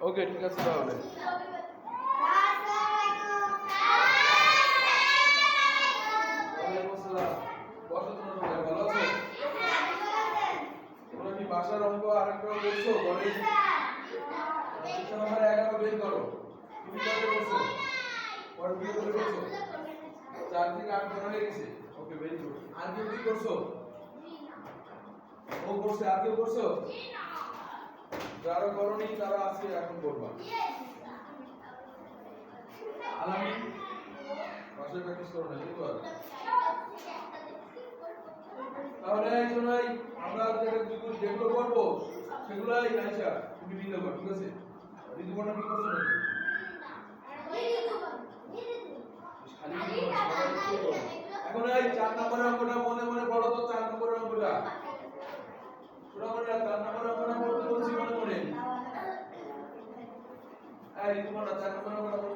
ওকে ঠিক আছে তাহলে। ওয়ালাইকুম আসসালাম বসো তোমরা সবাই ভালো আছো তোমরা কি বাসার অঙ্ক আরেকটা করছ? গণিত পরীক্ষা নাম্বার এগারো বের করো তুমি করছ করে করছ চার থেকে আট হয়ে গেছে ওকে ভেরি গুড আর কেউ কি করছ ও করছে? আর কেউ করছ? যারা করনি, তারা আজকে এখন করবা। তাহলে আমরা যেটা যেগুলো করব, সেগুলাই আচ্ছা তুমি দিলে কর, ঠিক আছে? ঋতুপর্ণা কি করছ? এখন এই চার নম্বরের অঙ্কটা মনে মনে পড়ো তো, চার নম্বরের অঙ্কটা। ওটা মনে চার নম্বরের অঙ্কটা এই ঋতুপর্ণা চার নম্বরের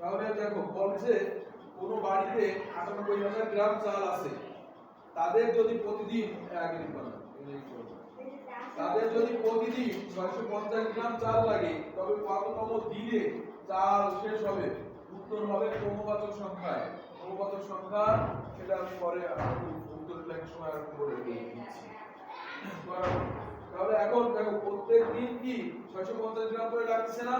তাহলে দেখো, বলছে, কোন বাড়িতে আটানব্বই হাজার গ্রাম চাল আছে। তাদের যদি প্রতিদিন। তাদের যদি প্রতিদিন ছয়শো পঞ্চাশ গ্রাম চাল লাগে, তবে কততম দিনে চাল শেষ হবে, উত্তর হবে ক্রমবাচক সংখ্যায়। ক্রমবাচক সংখ্যা, সেটা আমি পরে উত্তর সময় বলে দিচ্ছি। তাহলে এখন দেখো প্রত্যেক দিন কি ছয়শো পঞ্চাশ গ্রাম করে লাগছে না?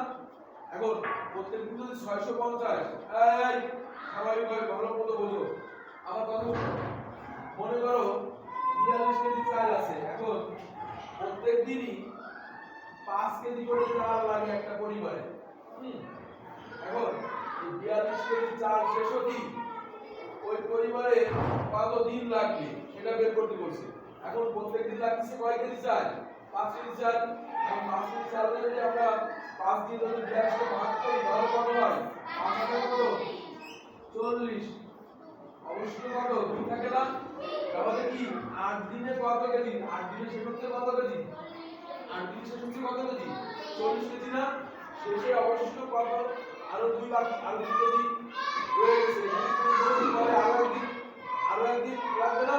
এখন প্রত্যেক দিন যদি ছয়শো পঞ্চাশ, এই স্বাভাবিকভাবে ভালো মতো বোঝো। আমার কথা মনে করো বিয়াল্লিশ কেজি চাল আছে, এখন প্রত্যেক দিনই পাঁচ কেজি করে চাল লাগে একটা পরিবারে। এখন বিয়াল্লিশ কেজি চাল শেষ হতি ওই পরিবারে কত দিন লাগবে সেটা বের করতে বলছে। এখন প্রত্যেক দিন কয় কেজি চাল পাঁচ কেজি চাল এখন পাঁচ কেজি চাল যদি আমরা পাঁচ দিয়ে যদি বিয়াল্লিশকে ভাগ করি, তাহলে কত হয়? পাঁচ হাজার কত? চল্লিশ। অবশ্যই কত? দুই থাকে না? তাহলে কি? আট দিনে কত কেজি? আট দিনে শেষ হচ্ছে কত কেজি? আট দিনে শেষ হচ্ছে কত কেজি? চল্লিশ কেজি না? শেষে অবশিষ্ট কত? আরও দুই লাখ আরও দুই কেজি রয়ে গেছে। আরও একদিন আরও একদিন লাগবে না?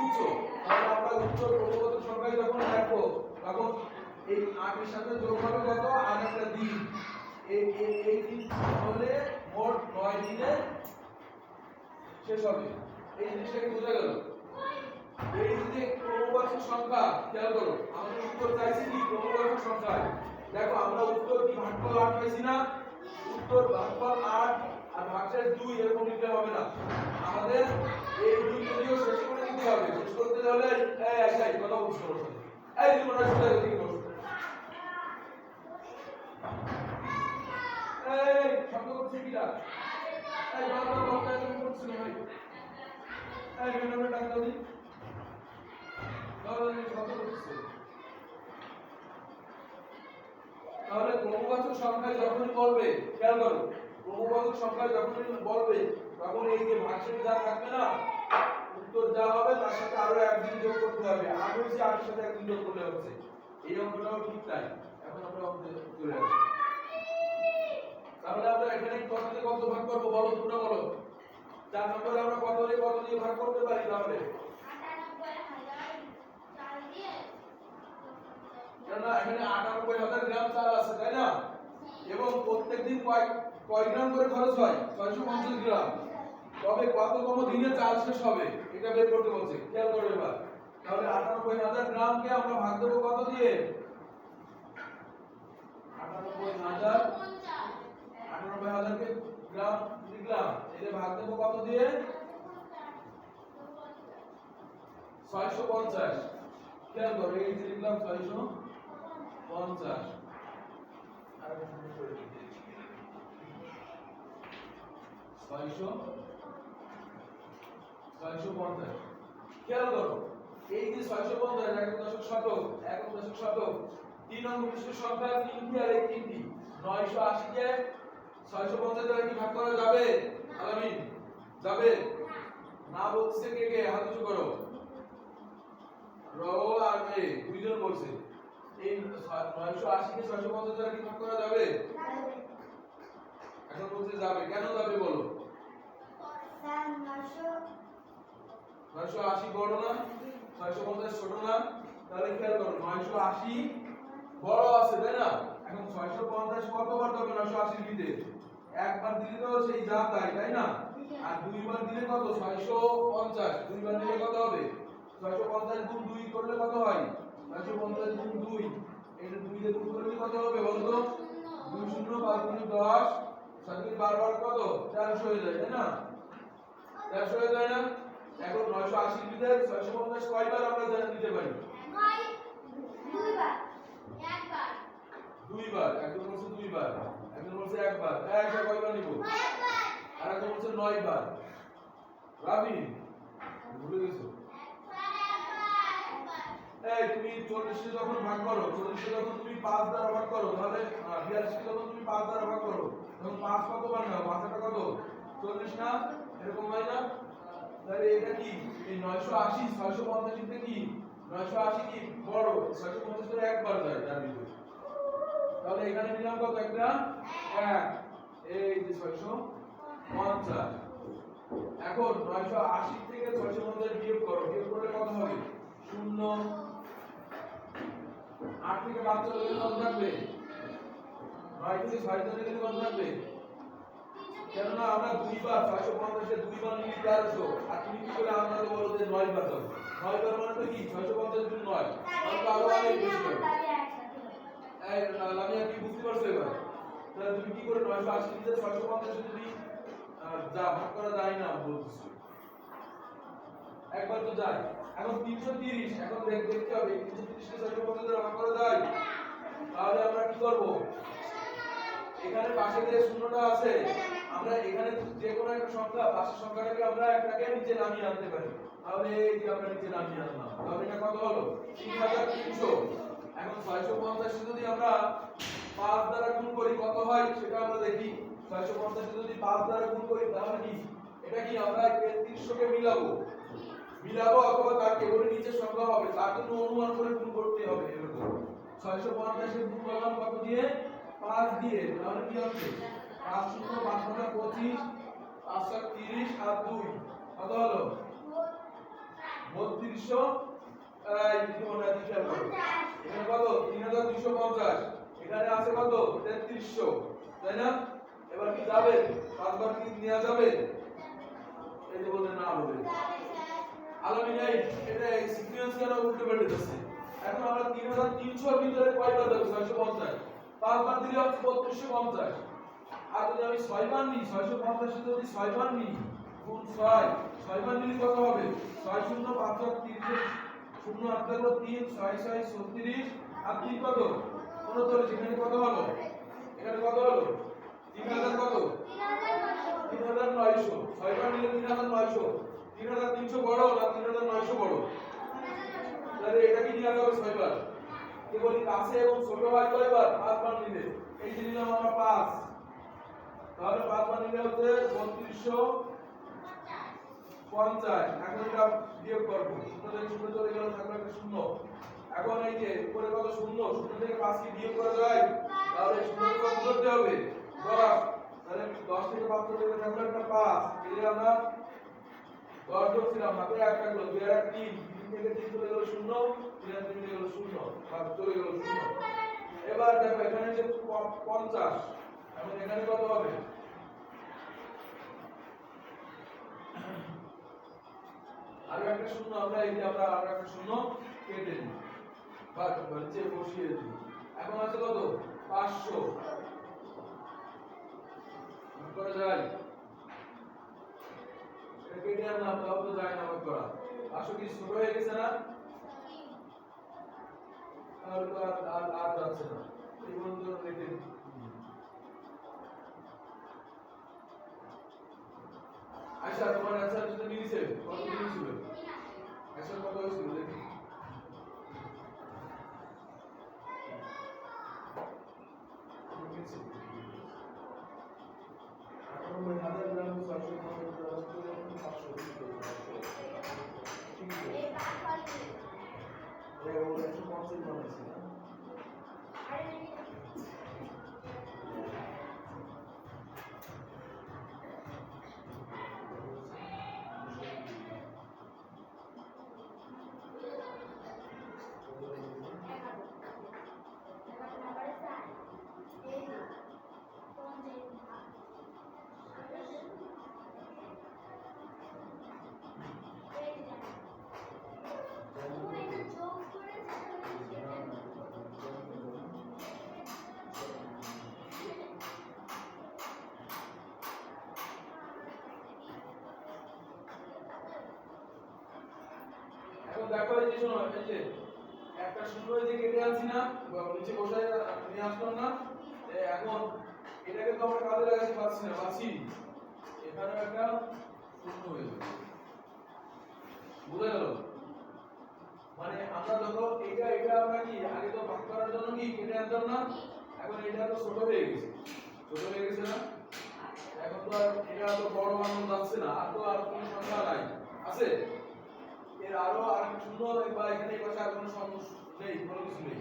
বুঝছ তাহলে আমরা উত্তর ক্রমবাচক সংখ্যায় যখন লিখব তখন এই আটের সাথে যোগ হবে কত? আর একটা দিন। এই এই দিন হলে মোট নয় দিনে শেষ হবে। এই জিনিসটাকে বোঝা গেল? এই যে ক্রমবাচক সংখ্যা খেয়াল করো আমাদের উত্তর চাইছি কি? ক্রমবাচক সংখ্যায় দেখো, আমরা উত্তর কি ভাগফল আট পাইছি না? উত্তর ভাগফল আট আর ভাগশেষ দুই, এরকম লিখলে হবে না। আমাদের এই দুই যদিও শেষ করে দিতে হবে শেষ করতে হলে, এই এই কথা বুঝতে হবে এই মেনমে ডাক দাও তাহলে ক্রমবাচক সংখ্যায় যখনই বলবে, খেয়াল করো, ক্রমবাচক সংখ্যায় যখনই বলবে, তখন এই যে ভাগশেষ যা থাকবে না উত্তর যা হবে তার সাথে আরও একদিন যোগ করতে হবে। আট হয়েছে আটের সাথে একদিন যোগ করলে হচ্ছে। এই অঙ্কটাও ঠিক তাই। এখন আমরা অঙ্কে চলে আসি। তাহলে আমরা এখানে কত দিয়ে কত ভাগ করব বলো তোমরা বলো? চার নম্বরে আমরা কত দিয়ে কত দিয়ে ভাগ করতে পারি তাহলে? কেননা এখানে আটানব্বই হাজার গ্রাম চাল আছে, তাই না? এবং প্রত্যেকদিন কয় কয় গ্রাম করে খরচ হয়? ছয়শো পঞ্চাশ গ্রাম। তবে কততম দিনে চাল শেষ হবে? এটা বের করতে বলছে, খেয়াল করবে এবার। তাহলে আটানব্বই হাজার গ্রামকে আমরা ভাগ দেবো কত দিয়ে? আটানব্বই হাজার, আটানব্বই হাজারকে গ্রাম এটা ভাগ দেবো কত দিয়ে? ছয়শো পঞ্চাশ। খেয়াল করো, এই ছয়শো পঞ্চাশ। ছয়শো ছয়শো পঞ্চাশ। খেয়াল করো, এই যে ছয়শো পঞ্চাশ, এক দশক শতক, এক দশক শতক, তিন অঙ্ক বিশিষ্ট সংখ্যা তিনটি আর ছয়শো পঞ্চাশ দ্বারা কি ভাগ করা যাবে? না বলছে কে কে? হাত উঁচু করো। র আর মে দুইজন বলছে। এই নয়শো আশিকে ছয়শো পঞ্চাশ দ্বারা কি ভাগ করা যাবে? এখন যাবে। কেন যাবে বলো? নয়শো আশি বড় না? ছয়শো পঞ্চাশ ছোট না? তাহলে খেয়াল করো, নয়শো আশি বড় আছে, তাই না? এখন ছয়শো পঞ্চাশ কতবার তবে নয়শো আশির একবার দিলে তো সেই যা তাই তাই না? আর দুইবার দিলে কত? ছয়শো পঞ্চাশ। দুইবার দিলে কত হবে? ছয়শো পঞ্চাশ গুণ দুই করলে কত হয়? ছয়শো পঞ্চাশ গুণ দুই। এটা দুই দিয়ে গুণ করলে কত হবে বলো তো? দুই শূন্য পাঁচ দুই দশ। সাথে বারবার কত? চারশো হয়ে যায়, তাই না? চারশো হয়ে যায় না? এখন নয়শো আশির ভিতরে ছয়শো পঞ্চাশ কয়বার আমরা জানা দিতে পারি? দুইবার একবার। দুইবার একজন বলছে দুইবার একজন বলছে একবার। একবার কয়বার নিব? একবার। আর একজন বলছে নয়বার। রাবি ভুলে গেছো? এই তুমি চল্লিশে যখন ভাগ করো চল্লিশে যখন তুমি পাঁচ দ্বারা ভাগ করো তাহলে বিয়াল্লিশে যখন তুমি পাঁচ দ্বারা ভাগ করো তখন পাঁচ কতবার না পাঁচটা কত? চল্লিশ না? এরকম হয় না? তাহলে এটা কি? এই নয়শো আশি, ছয়শো পঞ্চাশ কি? নয়শো আশি কি? বড়। ছয়শো পঞ্চাশ করে একবার যায় তার ভিতরে তাহলে এখানে নিলাম কত একটা? এক। এই যে ছয়শো পঞ্চাশ। এখন নয়শো আশি থেকে ছয়শো পঞ্চাশ বিয়োগ করো। বিয়োগ করলে কত হবে? শূন্য। আট থেকে কত থাকবে? নয় থেকে ছয় গেলে কত থাকবে? কেননা আমরা দুইবার, ছয়শো পঞ্চাশে দুইবার নিয়ে তেরোশো আর তুমি কি করে আমরা বলো যে নয় বার হবে নয় বার মানে কি? ছয়শো পঞ্চাশ গুণ নয়। আরও অনেক বেশি এই, লামিয়া কি বুঝতে পারছ এবার? তাহলে তুমি কি করে নয়শো আশি থেকে ছয়শো পঞ্চাশে তুমি যা ভাগ করা যায় না বলতেছো একবার তো যায়। এখন তিনশো তিরিশ, এখন দেখ, দেখতে হবে। তিনশো তিরিশকে ছয়শো পঞ্চাশ ভাগ করা যায়? তাহলে আমরা কি করব? এখানে পাশে যে শূন্যটা আছে আমরা এখানে যে কোনো একটা সংখ্যা পাশের সংখ্যাটাকে আমরা একটাকে নিচে নামিয়ে আনতে পারি। তাহলে এই যে আমরা নিচে নামিয়ে আনলাম, তাহলে এটা কত হলো? তিন হাজার তিনশো। এখন ছয়শো পঞ্চাশ যদি আমরা পাঁচ দ্বারা গুণ করি, কত হয়? সেটা আমরা দেখি। ছয়শো পঞ্চাশ যদি পাঁচ দ্বারা গুণ করি, তাহলে কি? এটা কি আমরা তেত্রিশশোকে মিলাবো? মিলাবো অথবা তার কেবল নিচে সংখ্যা হবে। তার জন্য অনুমান করে গুণ করতে হবে এরকম। ছয়শো পঞ্চাশের গুণ করলাম কত দিয়ে? পাঁচ দিয়ে। তাহলে কি হচ্ছে পাঁচ পঁচিশ পাঁচ তিরিশ আর দুইশো পঞ্চাশ। এখানে যাবে? যাবে? না বলে আলামিন এই এটা সিকুয়েন্স কেন উল্টো এখন আমরা তিন হাজার তিনশোর ভিতরে কয়বার দেবো ছয়শো পঞ্চাশ। পাঁচবার দিলে হচ্ছে বত্রিশশো পঞ্চাশ। আর যদি আমি ছয়বার নিই, ছয়শো পঞ্চাশে যদি ছয়বার নিই, গুণ ছয়, ছয়বার নিলে কত হবে? ছয় শূন্য পাঁচ তিরিশে, শূন্য আট থাকল তিন, ছয় ছয় ছত্রিশ, আর তিন কত? উনচল্লিশ, এখানে কত হলো? এখানে কত হলো? তিন হাজার কত? তিন হাজার নয়শো। ছয়বার নিলে তিন হাজার নয়শো। তিন হাজার তিনশো বড় না তিন হাজার নয়শো বড়? তাহলে এটা কি নেওয়া যাবে ছয়বার? কেবল কাছে এবং ছোট হয় কয়বার পাঁচবার নিলে? এই যে নিলাম আমরা পাঁচ। তাহলে পাঁচবার নিলে হচ্ছে বত্রিশশো পঞ্চাশ। এখন এটা বিয়োগ করব। শূন্য থেকে শূন্য চলে গেল থাকল একটা শূন্য। এখন এই যে উপরে কত শূন্য? শূন্য থেকে পাঁচ কি বিয়োগ করা যায়? তাহলে শূন্য কত করতে হবে? দশ। তাহলে দশ থেকে পাঁচ গেলে থাকল একটা পাঁচ। এই আমরা দশ জন ছিলাম হাতে এক থাকল। দুই আর তিন। তিন থেকে তিন চলে গেল শূন্য, তিন আর তিন চলে গেল শূন্য। চলে গেল শূন্য। এবার দেখো, এখানে যে পঞ্চাশ এখন এখানে কত হবে? আরও একটা শূন্য, আমরা এই যে আমরা আরও একটা শূন্য কেটে দিই বা হচ্ছে বসিয়ে দিই। এখন আছে কত? পাঁচশো। করা যায়? কেটে আনলাম তাও তো যায় না আমার করা। আসো কি ছোট হয়ে গেছে না? আর আর আর যাচ্ছে না। এই বন্ধু রেখে আচ্ছা তোমার অ্যান্সার যদি মিলিছে কত মিলিছিল আচ্ছা কত হয়েছিল দেখি। মিলিছে। এখন দেখো এই যে শোনো, এই যে একটা এই যে কেটে আনছি না নিচে বসায় নিয়ে আসলাম না এখন এটাকে তো আমরা কাজে লাগাতে পারছি না পাচ্ছি এখানে একটা শূন্য হয়ে যাবে। বুঝে গেল? মানে আমরা দেখো, এটা এটা আমরা কি, আগে তো ভাগ করার জন্য কি কেটে আনতাম না, এখন এটা তো ছোট হয়ে গেছে। ছোট হয়ে গেছে না? এখন তো আর এটা তো বড় বানানো যাচ্ছে না, আর তো আর কোনো সংখ্যা নাই। আছে? এর আরও একটা শূন্য বা এখানে এই পাশে আর কোনো সমস্যা নেই, কোনো কিছু নেই।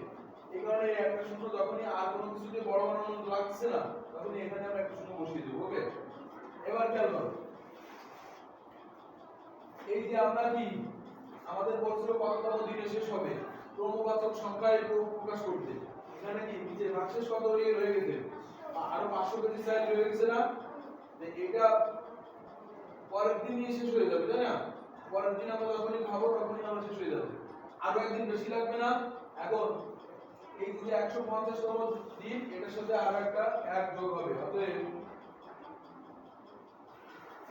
এই কারণে একটা শূন্য যখনই আর কোনো কিছুতে বড় বানানো লাগছে না, তখনই এখানে আমরা একটা শূন্য বসিয়ে দেবো ওকে এবার খেয়াল করো। এই যে আমরা কি, আমাদের বলছিল কততম দিনে শেষ হবে? ক্রমবাচক সংখ্যায় প্র- প্রকাশ করতে। এখানে কি নিচে ভাগশেষ কত রয়ে গেছে? আরও পাঁচশো কেজি চাল রয়ে গেছে না? এটা পরের দিন নিয়ে শেষ হয়ে যাবে, তাই না? পরের দিন আমরা যখনই খাব, তখনই আমরা শেষ হয়ে যাবে। আরও একদিন বেশি লাগবে না। এখন এই যে একশো পঞ্চাশতম দিন এটার সাথে আরও একটা এক যোগ হবে। অতএব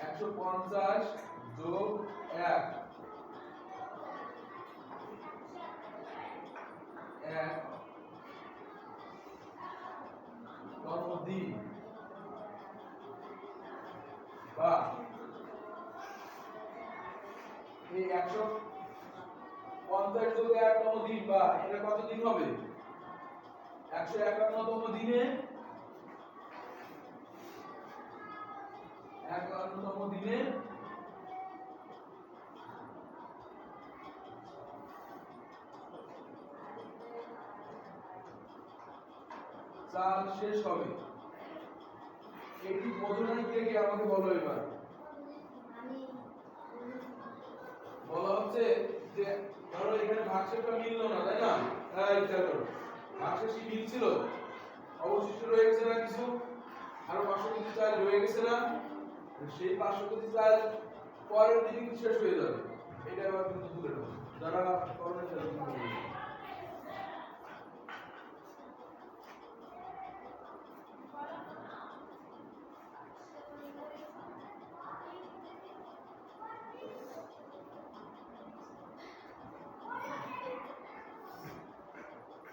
একশো পঞ্চাশ যোগ এক। এক একশো পঞ্চাশ যোগ একতম দিন, বা এটা কত দিন হবে? একশো একান্নতম দিনে একান্নতম দিনে চাল শেষ হবে। এটি বোঝানোর কে কে আমাকে বলো এবার বলা হচ্ছে যে ধরো এখানে ভাগশেষটা মিললো না তাই এই খেয়াল করো ভাগশেষ কি মিলছিল অবশিষ্ট রয়ে গেছে না কিছু? আরও পাঁচশো কেজি চাল রয়ে গেছে না? সেই পাঁচশো কেজি চাল পরের দিন শেষ হয়ে যাবে? এটা আবার কিন্তু দূরে যারা করোনা চাল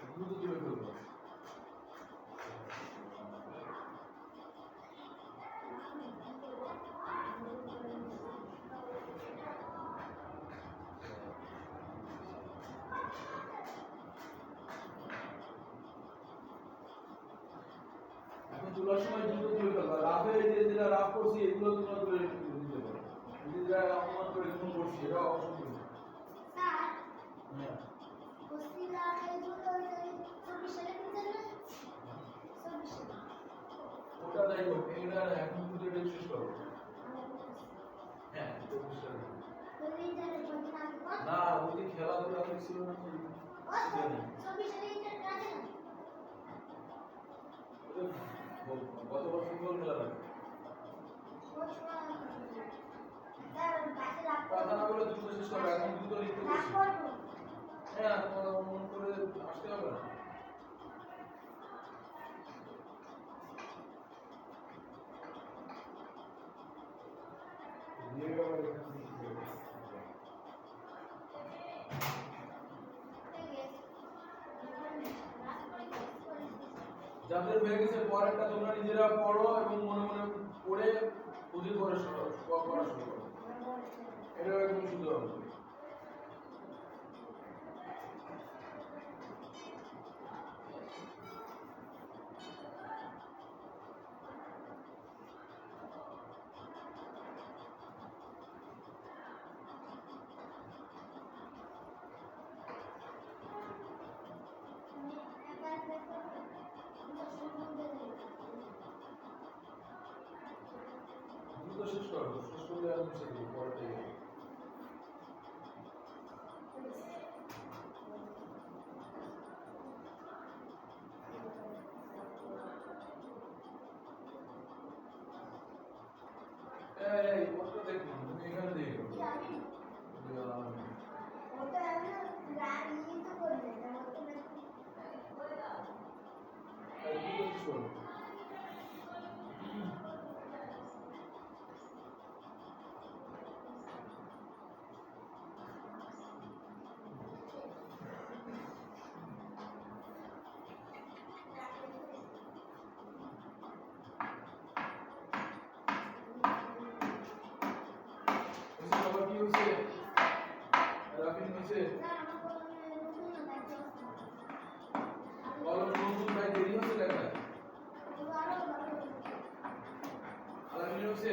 দ্রুত তুলে ফেলব এখন তোলার সময় দ্রুত তুলে ফেলবা রাফে যে যেটা রাফ করছি এগুলো তোমরা তুলে দিতে পারো। যদি যেটা অনুমান করে এরকম করছি এটা অসুবিধা হ্যাঁ। ওটা যাই হোক এটা এখন কিন্তু শেষ করো। হ্যাঁ না ওই খেলাধুলা না? সেটা নেই। বছর ফুটবল খেলা লাগে কথা না বলে দ্রুত শেষ করবে এখন দ্রুত লিখতে হ্যাঁ তোমার যাদের হয়ে গেছে পরেরটা তোমরা নিজেরা পড়ো এবং মনে মনে পড়ে বুঝে শুরু করো, শুরু করো। এটাও একদম সুন্দর হবে দ্রুত শেষ করো শেষ করলে আমি শেষ করব পরেরটা ইয়ে। এই, এই, ওটা দেখো, তুমি এখানে দেখো। এই, দ্রুত শেষ করো। হয়েছে, বাবা, কি হয়েছে? রাফিন হয়েছে? বলো, নতুন ভাই দেরি হচ্ছে লেখায়। আলামিন হয়েছে?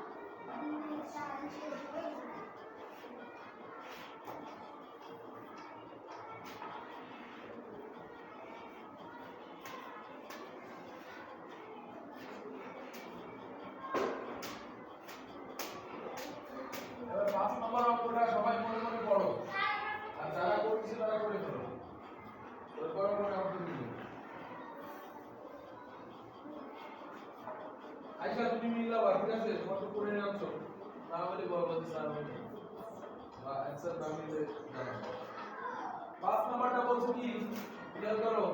পাঁচ নম্বর অঙ্কটা সবাই মনে মনে পড়ো। আর যারা করছে তারা করে আচ্ছা তুমি মিলাবা ঠিক আছে? কত করে নিচ্ছ না হলে বলব স্যার আমি বা অ্যান্সার না মিলে পাঁচ নাম্বারটা বলছে কি? খেয়াল করো।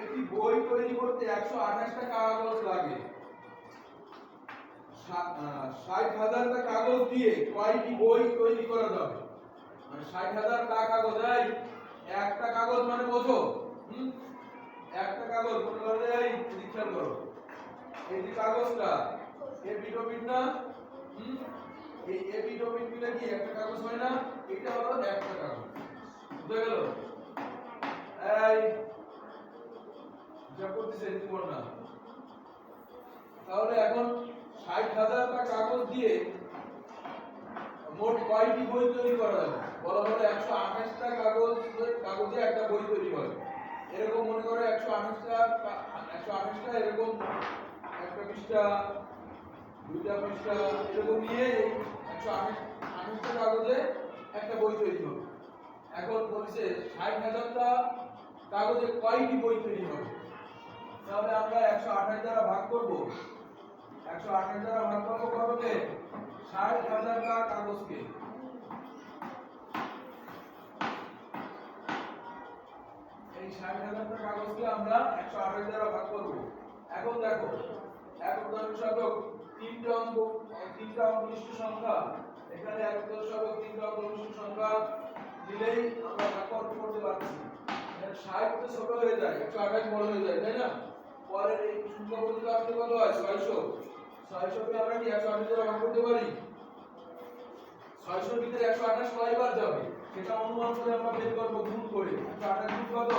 একটি বই তৈরি করতে একশো আঠাশটা কাগজ লাগে। ষাট হাজারটা কাগজ দিয়ে কয়টি বই তৈরি করা যাবে? মানে ষাট হাজারটা কাগজ, এই একটা কাগজ মানে বোঝো। হুম? একটা কাগজ মনে করো এই খেয়াল করো। এই যে কাগজটা তাহলে এখন ষাট হাজারটা কাগজ দিয়ে মোট কয়টি বই তৈরি করা যাবে? বলা হলো একশো আঠাশটা কাগজ, কাগজে একটা বই তৈরি হয়। এরকম মনে করো একশো আঠাশটা একশো আঠাশটা, এরকম একটা পৃষ্ঠা দুইটা পৃষ্ঠা এরকম নিয়ে একশো আঠাশ কাগজে একটা বই তৈরি হবে। এখন বলছে, ষাট হাজারটা কাগজে কয়টি বই তৈরি হবে? তাহলে আমরা একশো আঠাশ দ্বারা ভাগ করব। একশো আঠাশ দ্বারা ভাগ করব কতকে? ষাট হাজারটা কাগজকে। এই ষাট হাজারটা কাগজকে আমরা একশো আঠাশ দ্বারা ভাগ করব। এখন দেখো একক দশক তিনটা অঙ্ক তিনটা অঙ্ক সংখ্যা। এখানে একক দশক তিনটা অঙ্ক সংখ্যা দিলেই আমরা ভাগ করতে পারছি। ষাট তো ছোট হয়ে যায় একশো আঠাশ বড় হয়ে যায়, তাই না? পরের এই সংখ্যা পর্যন্ত আসলে কত হয়? ছয়শো। ছয়শোকে আমরা কি একশো আঠাশ ভাগ করতে পারি? ছয়শোর ভিতরে একশো আঠাশ কয়বার যাবে। সেটা অনুমান করে আমরা বের করব, গুণ করে। একশো আঠাশ গুণ কত?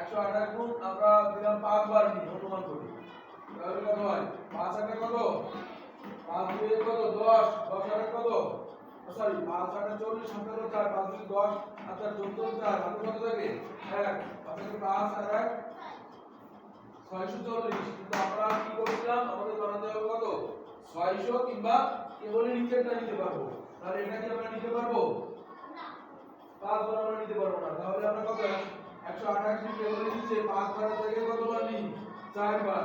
একশো আঠাশ গুণ আমরা দিলাম পাঁচবার নিই অনুমান করি। তাহলে কত হয় পাঁচ কত পাঁচ দশ দশ আটে কত সরি পাঁচ আটা চল্লিশ সাত আটা চার পাঁচ দুই চার চোদ্দ চার ছয়শো চল্লিশ কিন্তু আমরা কি করছিলাম আমাদের বানাতে হবে কত ছয়শো কিংবা কেবলই নিচেরটা নিতে পারব? তাহলে এটা কি আমরা নিতে পারব পাঁচ বার আমরা নিতে পারব না তাহলে আমরা কত একশো আঠাশ কেবলই নিচে পাঁচ বার থেকে কত বার নিই চার বার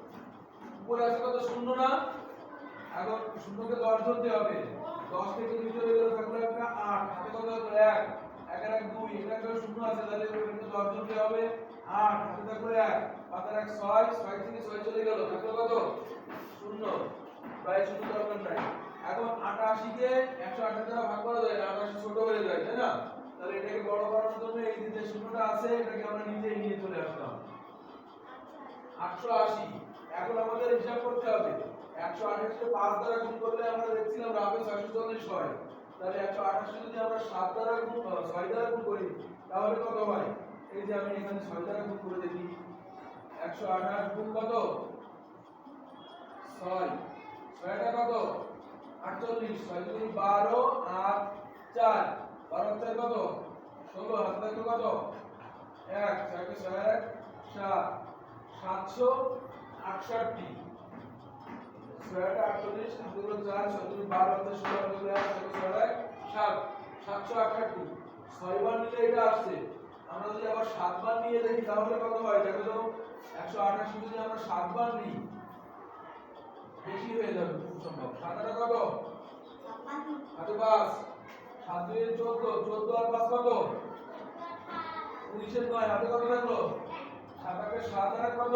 উপরে আছে কত? শূন্য না? এখন শূন্যকে দশ ধরতে হবে। দশ থেকে দুই চলে গেলে থাকল একটা আট। হাতে কত এক। এক এক দুই। এটা একটা শূন্য আছে, তাহলে এখানে দশ ধরতে হবে। আট। হাতে থাকল এক। পাতার এক ছয়। ছয় থেকে ছয় চলে গেল। থাকল কত? শূন্য। প্রায় শূন্য দরকার নাই। এখন আটাশি কে একশো আঠাশ দ্বারা ভাগ করা যায়, না? আটাশি ছোট হয়ে যায়, তাই না? তাহলে এটাকে বড় করার জন্য এই যে শূন্যটা আছে, এটাকে আমরা নিচে নিয়ে চলে আসলাম। আটশো আশি। এখন আমাদের হিসাব করতে হবে। একশো আঠাশকে পাঁচ দ্বারা গুণ করলে আমরা দেখছিলাম রাবে ছয়শো চল্লিশ হয়। তাহলে একশো আঠাশকে যদি আমরা সাত দ্বারা গুণ ছয় দ্বারা গুণ করি, তাহলে কত হয়? এই যে আমি এখানে ছয় দ্বারা গুণ করে দেখি। একশো আঠাশ গুণ কত? ছয়। ছয়টা কত? আটচল্লিশ। ছয় দুই বারো, আট, চার। বারো চার কত? ষোলো। হাত কত? এক। ছয়কে ছয়, এক, সাত। সাতশো আটষট্টি। ছয়টা আটচল্লিশ দুটো চার ছয় দুই বারো ষোলো এক ছয় ছয় সাত, সাতশো আটষট্টি ছয়বার নিলে এটা আসছে। আমরা যদি আবার সাতবার নিয়ে দেখি, তাহলে কত হয়? দেখো তো, একশো আঠাশি যদি আমরা সাতবার নিই, বেশি হয়ে যাবে খুব সম্ভব। সাত আটা কত? হাতে পাঁচ। সাত দুই চোদ্দ চোদ্দ আর পাঁচ কত? উনিশের নয়, হাতে কত থাকল? সাত আটে সাত আর কত?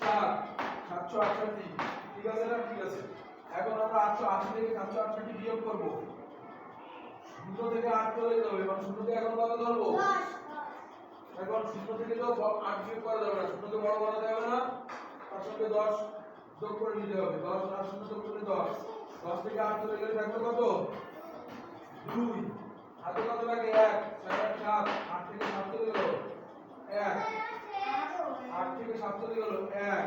সাত সাতশো আটষট্টি। ঠিক আছে না? ঠিক আছে। এখন আমরা আটশো আশি থেকে সাতশো আটষট্টি বিয়োগ করব। শূন্য থেকে আট চলে যাবে এবং শূন্য থেকে এখন কত ধরবো? এখন শূন্য থেকে তো আট বিয়োগ করা যাবে না। শূন্যকে বড় বানাতে হবে না। তার সঙ্গে দশ যোগ করে নিতে হবে। দশ আর শূন্য যোগ করে দশ। দশ থেকে আট চলে গেলে থাকবে কত? দুই। হাতে কত লাগে? এক। সাত। আট থেকে সাত চলে গেল। এক। আট থেকে সাত চলে গেল এক।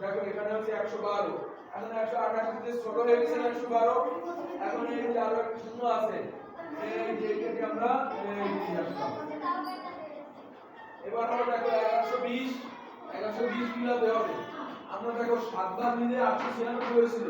দেখো, এখানে হচ্ছে একশো বারো। এখন একশো আঠাশ থেকে ছোট হয়ে গেছে একশো বারো। এখন এই যে আরও একটা শূন্য আছে, এই আমরা এবার আমরা দেখো এগারোশো বিশ এগারোশো বিশ মিলাতে হবে। আমরা দেখো সাতবার মিলে আটশো ছিয়ানব্বই হয়েছিল।